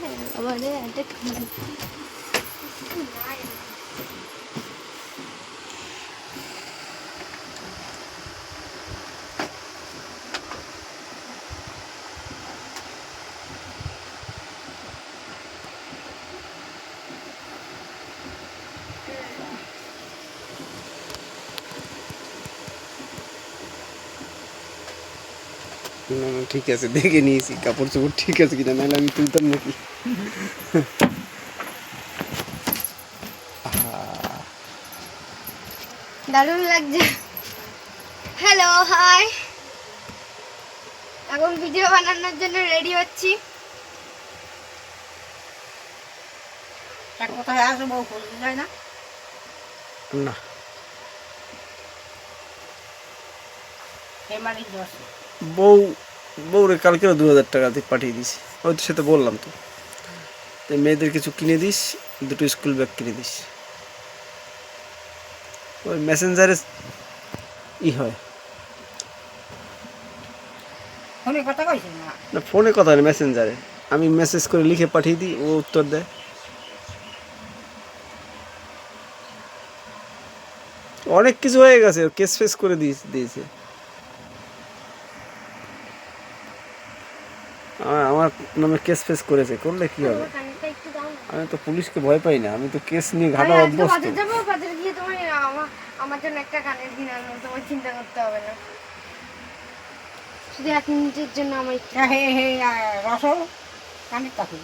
abone, abone, abone, abone, না না ঠিক আছে দেখে নিয়েছি কাপড় চোপড় ঠিক আছে কিনা নাহলে আমি তুলতাম নাকি? দারুণ লাগছে। হ্যালো হাই এখন ভিডিও বানানোর জন্য রেডি হচ্ছি। কোথায় আসে যায় না? না। ফেমারি দশ বউ বউরে কালকেও দু হাজার টাকা দিয়ে পাঠিয়ে দিস হয়তো সে তো বললাম তো। মেয়েদের কিছু কিনে দিস দুটো স্কুল ব্যাগ কিনে দিস। ওই মেসেঞ্জারে ই হয়। ফোনে কথা কইছে না? ফোনে কথা হয় মেসেঞ্জারে আমি মেসেজ করে লিখে পাঠিয়ে দিই ও উত্তর দেয়। অনেক কিছু হয়ে গেছে কেস ফেস করে দিয়ে- দিয়েছে। আমার- আমার নামে কেস ফেস করেছে করলে কি হবে? আমি তো পুলিশকে ভয় পাই না আমি তো কেস নিয়ে ঘাটা অভ্যস্ত। বাজার যাব বাজারে গিয়ে তোমার আমার জন্য একটা কানের দিন আনব তোমার চিন্তা করতে হবে না। শুধু এক মিনিটের জন্য আমার হে হে কানের কাকুর